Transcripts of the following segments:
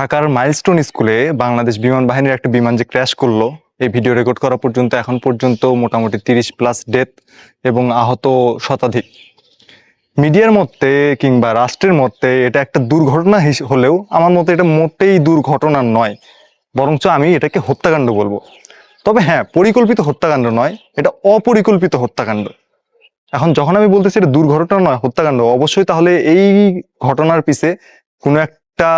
ঢাকার মাইলস্টোন স্কুলে বাংলাদেশ বিমান বাহিনীর একটা বিমান যে ক্র্যাশ করল, এই ভিডিও রেকর্ড করা পর্যন্ত, এখন পর্যন্ত মোটামুটি তিরিশ প্লাস ডেথ এবং আহত শতাধিক। মিডিয়ার মধ্যে কিংবা রাষ্ট্রের মধ্যে এটা একটা দুর্ঘটনা হলেও আমার মতে এটা মোটেই দুর্ঘটনা নয়, বরঞ্চ আমি এটাকে হত্যাকাণ্ড বলব। তবে হ্যাঁ পরিকল্পিত হত্যাকাণ্ড নয়, এটা অপরিকল্পিত হত্যাকাণ্ড। এখন যখন আমি বলতেছি এটা দুর্ঘটনা নয়, হত্যাকাণ্ড, অবশ্যই তাহলে এই ঘটনার পিছে কোনো একটা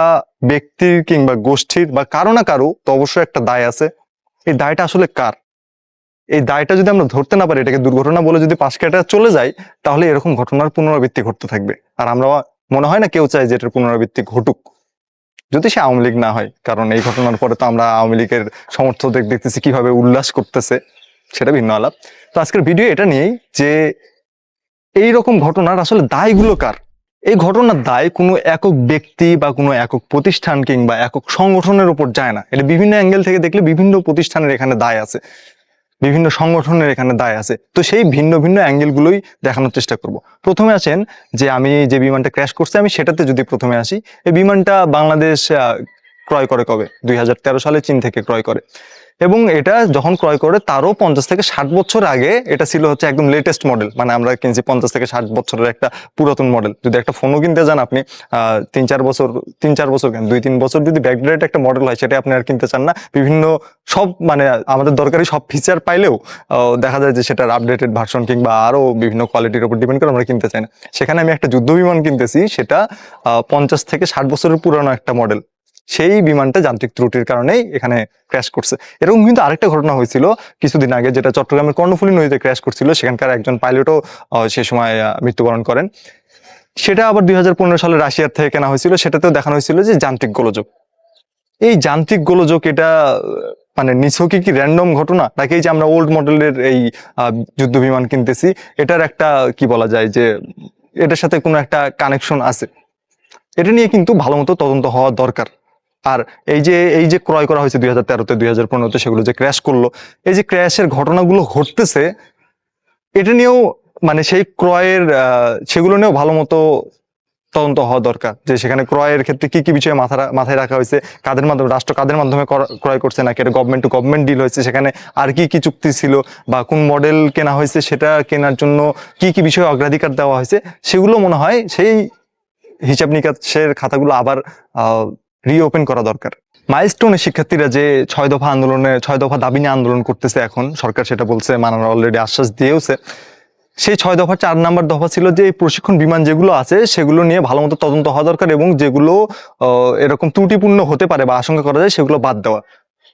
ব্যক্তির কিংবা গোষ্ঠীর বা কারও না কারও তো অবশ্যই একটা দায় আছে। এই দায়টা আসলে কার? এই দায়টা যদি আমরা ধরতে না পারি, এটাকে দুর্ঘটনা বলে যদি পাশ কেটে চলে যায় তাহলে এরকম ঘটনার পুনরাবৃত্তি ঘটতে থাকবে। আর আমরা মনে হয় না কেউ চায় যে এটার পুনরাবৃত্তি ঘটুক। যদি সে আওয়ামী লীগ না হয়, কারণ এই ঘটনার পরে তো আমরা আওয়ামী লীগের সমর্থকদের দেখতেছি কীভাবে উল্লাস করতেছে, সেটা ভিন্ন আলাপ। তো আজকের ভিডিও এটা নিয়েই যে এই রকম ঘটনার আসলে দায়গুলো কার? এই ঘটনার দায় কোনো একক ব্যক্তি বা কোনো একক প্রতিষ্ঠান কিংবা একক সংগঠনের উপর যায় না। এটা বিভিন্ন অ্যাঙ্গেল থেকে দেখলে বিভিন্ন প্রতিষ্ঠানের এখানে দায় আছে। বিভিন্ন সংগঠনের এখানে দায় আছে। তো সেই ভিন্ন ভিন্ন অ্যাঙ্গেলগুলোই দেখানোর চেষ্টা করব। প্রথমে আছেন যে আমি যে বিমানটা ক্র্যাশ করছে, আমি সেটাতে যদি প্রথমে আসি, এই বিমানটা বাংলাদেশ ক্রয় করে কবে? দুই হাজার তেরো সালে চীন থেকে ক্রয় করে। এবং এটা যখন ক্রয় করে তারও পঞ্চাশ থেকে ষাট বছর আগে এটা ছিল হচ্ছে একদম লেটেস্ট মডেল মানে আমরা কিনছি পঞ্চাশ থেকে ষাট বছরের একটা পুরাতন মডেল যদি একটা ফোনও কিনতে যান আপনি তিন চার বছর, তিন চার বছর কেন? দুই তিন বছর যদি ব্যাকডেট একটা মডেল হয়, সেটা আপনি আর কিনতে চান না। বিভিন্ন সব মানে আমাদের দরকারি সব ফিচার পাইলেও দেখা যায় যে সেটার আপডেটেড ভার্সন কিংবা আরও বিভিন্ন কোয়ালিটির উপর ডিপেন্ড করে আমরা কিনতে চাই না। সেখানে আমি একটা যুদ্ধ বিমান কিনতেছি, সেটা পঞ্চাশ থেকে ষাট বছরের পুরানো একটা মডেল সেই বিমানটা যান্ত্রিক ত্রুটির কারণেই এখানে ক্র্যাশ করছে। এরকম কিন্তু আরেকটা ঘটনা হয়েছিল কিছুদিন আগে, যেটা চট্টগ্রামের কর্ণফুলী নদীতে ক্র্যাশ করছিল। সেখানকার একজন পাইলটও সে সময় মৃত্যুবরণ করেন। সেটা আবার দুই হাজার পনেরো সালে রাশিয়ার থেকে কেনা হয়েছিল। সেটাতেও দেখানো হয়েছিল যে যান্ত্রিক গোলযোগ। এই যান্ত্রিক গোলযোগ এটা মানে নিছকই কি র্যান্ডম ঘটনা? নাকি যে আমরা ওল্ড মডেলের এই যুদ্ধ বিমান কিনতেছি, এটার একটা, কি বলা যায় যে, এটার সাথে কোনো একটা কানেকশন আছে। এটা নিয়ে কিন্তু ভালো মতো তদন্ত হওয়া দরকার। আর এই যে এই যে ক্রয় করা হয়েছে দুই হাজার তেরোতে, দুই হাজার পনেরোতে, সেগুলো যে ক্র্যাশ করল, এই যে ক্র্যাশের ঘটনাগুলো ঘটতেছে, এটা নিয়েও মানে সেই ক্রয়ের সেগুলো নিয়েও ভালো মতো তদন্ত হওয়া দরকার যে সেখানে ক্রয়ের ক্ষেত্রে কি কি বিষয়ে মাথা মাথায় রাখা হয়েছে, কাদের মাধ্যমে, রাষ্ট্র কাদের মাধ্যমে কর- ক্রয় করছে নাকি এটা গভর্নমেন্ট টু গভর্নমেন্ট ডিল হয়েছে, সেখানে আর কি কি চুক্তি ছিল বা কোন মডেল কেনা হয়েছে, সেটা কেনার জন্য কি কি বিষয়ে অগ্রাধিকার দেওয়া হয়েছে, সেগুলো মনে হয় সেই হিসাব নিকাশের খাতাগুলো আবার রিওপেন করা দরকার। মাইলস্টোনের শিক্ষার্থীরা যে ছয় দফা আন্দোলনে, ছয় দফা দাবি নিয়ে আন্দোলন করতেছে এখন, সরকার সেটা বলছে, মানানো অলরেডি আশ্বাস দিয়েওছে। সেই ছয় দফা চার নাম্বার দফা ছিল যে প্রশিক্ষণ বিমান যেগুলো আছে, সেগুলো নিয়ে ভালো মতো তদন্ত হওয়া দরকার এবং যেগুলো এরকম ত্রুটিপূর্ণ হতে পারে বা আশঙ্কা করা যায়, সেগুলো বাদ দেওয়া।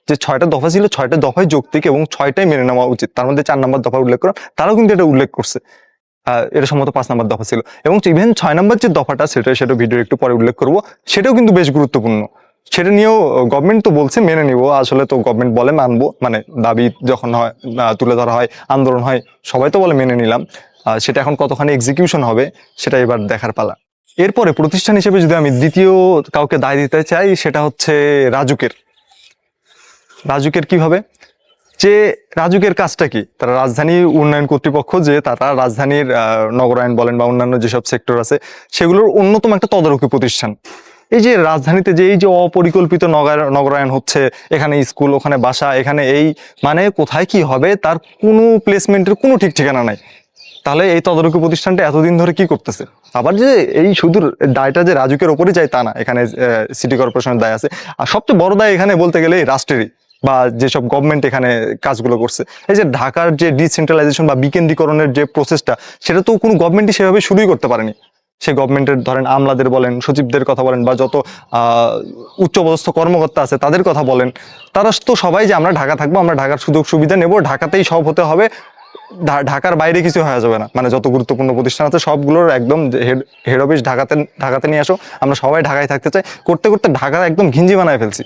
যে ছয়টা দফা ছিল, ছয়টা দফায় যৌক্তিক এবং ছয়টাই মেনে নেওয়া উচিত। তার মধ্যে চার নাম্বার দফা উল্লেখ করা, তারাও কিন্তু এটা উল্লেখ করছে। এটা সম্ভবত পাঁচ নাম্বার দফা ছিল। এবং ইভেন ছয় নাম্বার যে দফাটা, সেটা সেটা ভিডিও একটু পরে উল্লেখ করব। সেটাও কিন্তু বেশ গুরুত্বপূর্ণ। সেটা নিয়েও গভর্নমেন্ট তো বলছে, মেনে নিব। আসলে তো গভর্নমেন্ট বলে মানবো। মানে দাবি যখন হয় তুলে ধরা হয়, আন্দোলন হয়, সবাই তো বলে মেনে নিলাম। সেটা এখন কতখানি এক্সিকিউশন হবে, সেটা এবার দেখার পালা। এরপরে প্রতিষ্ঠান হিসেবে যদি আমি দ্বিতীয় কাউকে দায় দিতে চাই, সেটা হচ্ছে রাজুকের। রাজুকের কীভাবে? যে রাজুকের কাজটা কি? তারা রাজধানী উন্নয়ন কর্তৃপক্ষ যে তারা রাজধানীর আহ, নগরায়ণ বলেন বা অন্যান্য যেসব সেক্টর আছে সেগুলোর অন্যতম একটা তদারকি প্রতিষ্ঠান। এই যে রাজধানীতে যে এই যে অপরিকল্পিত নগর- নগরায়ণ হচ্ছে এখানে স্কুল ওখানে বাসা এখানে এই মানে কোথায় কি হবে তার কোনো প্লেসমেন্টের কোনো ঠিক ঠিকানা নাই। তাহলে এই তদারকি প্রতিষ্ঠানটা এতদিন ধরে কি করতেছে? আবার যে এই শুধু দায়টা যে রাজুকের ওপরে যায় তা না এখানে সিটি কর্পোরেশনের দায় আছে। আর সবচেয়ে বড় দায় এখানে বলতে গেলে রাষ্ট্রেরই। বা যেসব গভর্নমেন্ট এখানে কাজগুলো করছে, এই যে ঢাকার যে ডিসেন্ট্রালাইজেশন বা বিকেন্দ্রীকরণের যে প্রসেসটা সেটা তো কোনো গভর্নমেন্টই সেভাবে শুরুই করতে পারেনি। সেই গভর্নমেন্টের ধরেন আমলাদের বলেন, সচিবদের কথা বলেন বা যত উচ্চপদস্থ কর্মকর্তা আছে তাদের কথা বলেন, তারা তো সবাই যে আমরা ঢাকা থাকব, আমরা ঢাকার সুযোগ সুবিধা নেব, ঢাকাতেই সব হতে হবে ঢাকার বাইরে কিছু হয়ে যাবে না। মানে যত গুরুত্বপূর্ণ প্রতিষ্ঠান আছে সবগুলোর একদম হেড হেড অফিস ঢাকাতে ঢাকাতে নিয়ে আসো, আমরা সবাই ঢাকায় থাকতে চাই। করতে করতে ঢাকা একদম ঘিঞ্জি বানায় ফেলছি।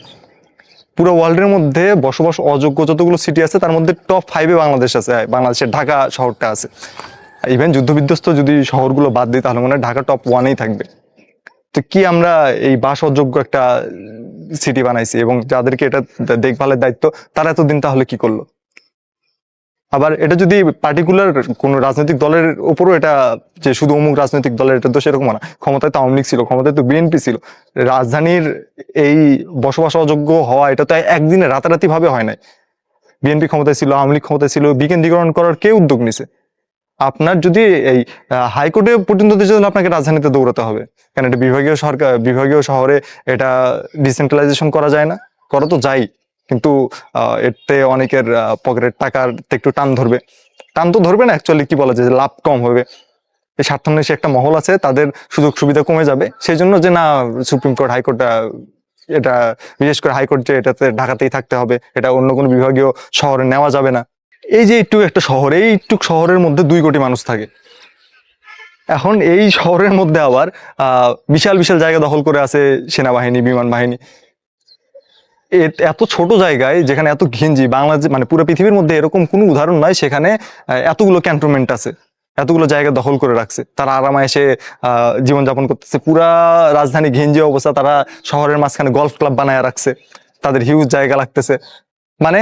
পুরো ওয়ার্ল্ডের মধ্যে বসবাস অযোগ্য যতগুলো সিটি আছে, তার মধ্যে টপ ফাইভে বাংলাদেশ আছে বাংলাদেশের ঢাকা শহরটা আছে। ইভেন যুদ্ধবিধ্বস্ত যদি শহরগুলো বাদ দিই, তাহলে মনে হয় ঢাকা টপ ওয়ানেই থাকবে। তো কি আমরা এই বাস অযোগ্য একটা সিটি বানাইছি এবং যাদেরকে এটা দেখভালের দায়িত্ব, তারা এতদিন তাহলে কি করল? আবার এটা যদি পার্টিকুলার কোনো রাজনৈতিক দলের উপরও এটা যে শুধু অমুক রাজনৈতিক দলের, এটা তো সেরকম না। ক্ষমতায় তো আওয়ামী লীগ ছিল, ক্ষমতায় তো বিএনপি ছিল। রাজধানীর এই বসবাস অযোগ্য হওয়া, এটা তো একদিনে রাতারাতি ভাবে হয় নাই। বিএনপি ক্ষমতায় ছিল, আওয়ামী লীগ ক্ষমতায় ছিল, বিকেন্দ্রীকরণ করার কে উদ্যোগ নিছে। আপনার যদি এই হাইকোর্টে পর্যন্ত আপনাকে রাজধানীতে দৌড়াতে হবে কারণ এটা বিভাগীয় সরকার, বিভাগীয় শহরে এটা ডিসেন্ট্রালাইজেশন করা যায় না? করা তো যায় কিন্তু এতে অনেকের পকেটের টাকার একটু টান ধরবে। টান তো ধরবে না অ্যাকচুয়ালি কি বলা যায়, যে লাভ কম হবে। এই স্বার্থান্বেষী একটা মহল আছে, তাদের সুযোগ সুবিধা কমে যাবে। সেই জন্য যে না, সুপ্রিম কোর্ট, হাইকোর্ট এটা, বিশেষ করে হাইকোর্ট যে এটাতে ঢাকাতেই থাকতে হবে, এটা অন্য কোনো বিভাগীয় শহরে নেওয়া যাবে না। এই যে একটু একটা শহর একটু শহরের মধ্যে দুই কোটি মানুষ থাকে। এখন এই শহরের মধ্যে আবার বিশাল বিশাল জায়গা দখল করে আছে সেনাবাহিনী, বিমান বাহিনী। এত ছোট জায়গায় যেখানে এত ঘিঞ্জি, বাংলাদেশ মানে পুরো পৃথিবীর মধ্যে এরকম কোনো উদাহরণ নয় সেখানে এতগুলো ক্যান্টনমেন্ট আছে, এতগুলো জায়গা দখল করে রাখছে। তারা আরামে এসে জীবনযাপন করতেছে। পুরা রাজধানী ঘিঞ্জি অবস্থা তারা শহরের মাঝখানে গলফ ক্লাব বানায় রাখছে। তাদের হিউজ জায়গা লাগতেছে। মানে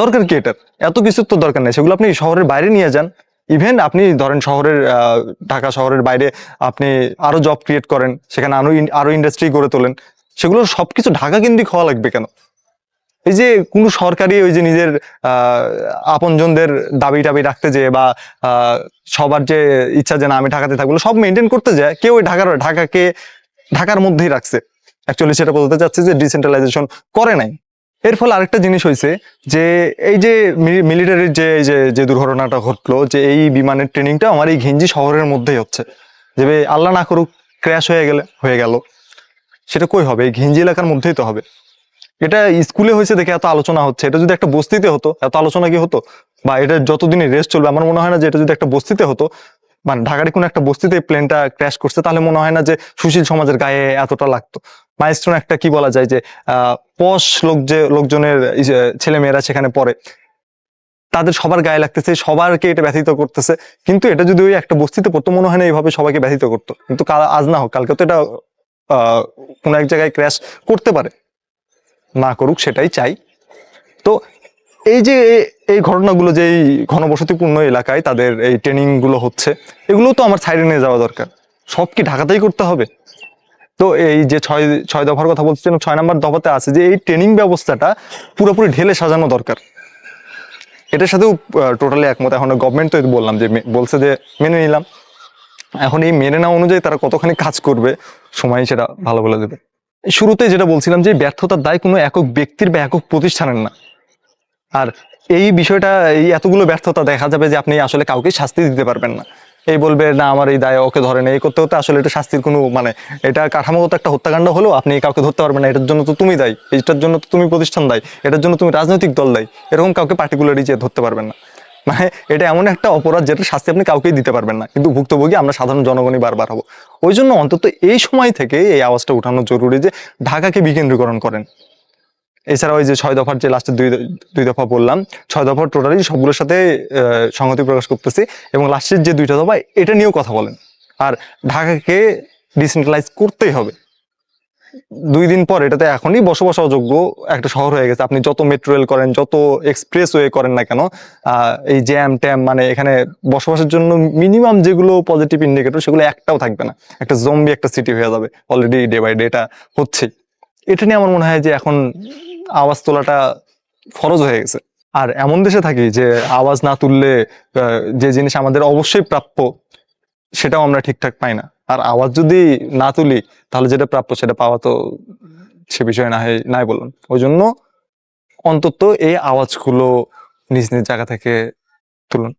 দরকার কি এটার? এত কিছুর তো দরকার নেই। সেগুলো আপনি শহরের বাইরে নিয়ে যান। ইভেন আপনি ধরেন শহরের ঢাকা শহরের বাইরে আপনি আরও জব ক্রিয়েট করেন, সেখানে আরও আরও ইন্ডাস্ট্রি গড়ে তোলেন। সেগুলো সবকিছু ঢাকা কেন্দ্রিক হওয়া লাগবে কেন? এই যে কোনো সরকারি ওই যে নিজের আপনজনদের দাবি টাবি রাখতে যে বা সবার যে ইচ্ছা যে না, আমি ঢাকাতে থাকব সব মেনটেন করতে যায় কেউ ওই ঢাকার, ঢাকাকে, ঢাকার মধ্যেই রাখছে। অ্যাকচুয়ালি সেটা বলতে চাচ্ছে যে ডিসেন্ট্রালাইজেশন করে নাই। এর ফলে আরেকটা জিনিস হয়েছে যে এই যে মিলিটারির যে, এই যে যে দুর্ঘটনাটা ঘটলো, যে এই বিমানের ট্রেনিংটা আমার এই ঘিঞ্জি শহরের মধ্যেই হচ্ছে। যে আল্লাহ না করুক ক্র্যাশ হয়ে গেলে, হয়ে গেল। সেটা কই হবে? এই ঘিঞ্জি এলাকার মধ্যেই তো হবে। এটা স্কুলে হয়েছে দেখে এত আলোচনা হচ্ছে। এটা যদি একটা বস্তিতে হতো, এত আলোচনা কি হতো? বা এটা যতদিনই রেস্ট চলবে, আমার মনে হয় না যে এটা যদি একটা বস্তিতে হতো মানে ঢাকার কোনো একটা বস্তিতে প্লেনটা ক্র্যাশ করছে, তাহলে মনে হয় না যে সুশীল সমাজের গায়ে এতটা লাগতো। মাইস্টোন একটা কি বলা যায় যে পশ লোক যে, লোকজনের ছেলে মেয়েরা সেখানে পড়ে, তাদের সবার গায়ে লাগতেছে, সবারকে এটা ব্যথিত করতেছে। কিন্তু এটা যদি ওই একটা বস্তিতে পড়তো, মনে হয় না এইভাবে সবাইকে ব্যথিত করতো। কিন্তু আজ না হোক, কালকে তো এটা কোনো এক জায়গায় ক্র্যাশ করতে পারে। না করুক, সেটাই চাই। তো এই যে এই ঘটনাগুলো যে এই ঘনবসতিপূর্ণ এলাকায় তাদের এই ট্রেনিংগুলো হচ্ছে এগুলো তো আমার সাইডে নিয়ে যাওয়া দরকার। সব কি ঢাকাতেই করতে হবে? তো এই যে ছয় ছয় দফার কথা বলছিলাম, ছয় নম্বর দফাতে আছে যে এই ট্রেনিং ব্যবস্থাটা পুরোপুরি ঢেলে সাজানো দরকার। এটার সাথেও টোটালি একমত। এখন গভর্নমেন্ট তো বললাম যে বলছে যে মেনে নিলাম। এখন এই মেনে নেওয়া অনুযায়ী তারা কতখানি কাজ করবে, সময় সেটা ভালো বলে দেবে। শুরুতে যেটা বলছিলাম যে, ব্যর্থতার দায় কোনো একক ব্যক্তির বা একক প্রতিষ্ঠানের না। আর এই বিষয়টা, এই এতগুলো ব্যর্থতা দেখা যাবে যে, আপনি আসলে কাউকে শাস্তি দিতে পারবেন না। এই বলবে, না, আমার এই দায় ওকে ধরে না এই করতে হতে আসলে এটা শাস্তির কোনো মানে এটা কাঠামোগত একটা হত্যাকাণ্ড হলেও আপনি কাউকে ধরতে পারবেন না। এটার জন্য তো তুমি দায়ী। এটার জন্য তো তুমি প্রতিষ্ঠান দায়ী। এটার জন্য তুমি রাজনৈতিক দল দায়ী। এরকম কাউকে পার্টিকুলারলি যে ধরতে পারবেন না। মানে এটা এমন একটা অপরাধ যেটা শাস্তি আপনি কাউকেই দিতে পারবেন না। কিন্তু ভুক্তভোগী আমরা সাধারণ জনগণই বারবার হব। ওই জন্য অন্তত এই সময় থেকে এই আওয়াজটা উঠানো জরুরি যে ঢাকাকে বিকেন্দ্রীকরণ করেন। এছাড়া ওই যে ছয় দফার যে লাস্টের দুই দুই দফা বললাম, ছয় দফার টোটালি সবগুলোর সাথে সংহতি প্রকাশ করতেছি এবং লাস্টের যে দুইটা দফা, এটা নিয়েও কথা বলেন। আর ঢাকাকে ডিসেন্ট্রালাইজ করতেই হবে। দুই দিন পর এটাতে এখনই বসবাস অযোগ্য একটা শহর হয়ে গেছে। আপনি যত মেট্রো রেল করেন, যত এক্সপ্রেস ওয়ে করেন না কেন এই জ্যাম ট্যাম মানে এখানে বসবাসের জন্য মিনিমাম যেগুলো পজিটিভ ইন্ডিকেটর সেগুলো একটাও থাকবে না। একটা জম্বি একটা সিটি হয়ে যাবে। অলরেডি ডে বাই ডে এটা হচ্ছেই এটা নিয়ে আমার মনে হয় যে এখন আওয়াজ তোলাটা ফরজ হয়ে গেছে। আর এমন দেশে থাকি যে আওয়াজ না তুললে যে জিনিস আমাদের অবশ্যই প্রাপ্য, সেটাও আমরা ঠিকঠাক পাই না। আর আওয়াজ যদি না তুলি, তাহলে যেটা প্রাপ্য সেটা পাওয়া তো সে বিষয়ে না নাই বলুন। ওই জন্য অন্তত এই আওয়াজগুলো নিজ নিজ জায়গা থেকে তুলুন।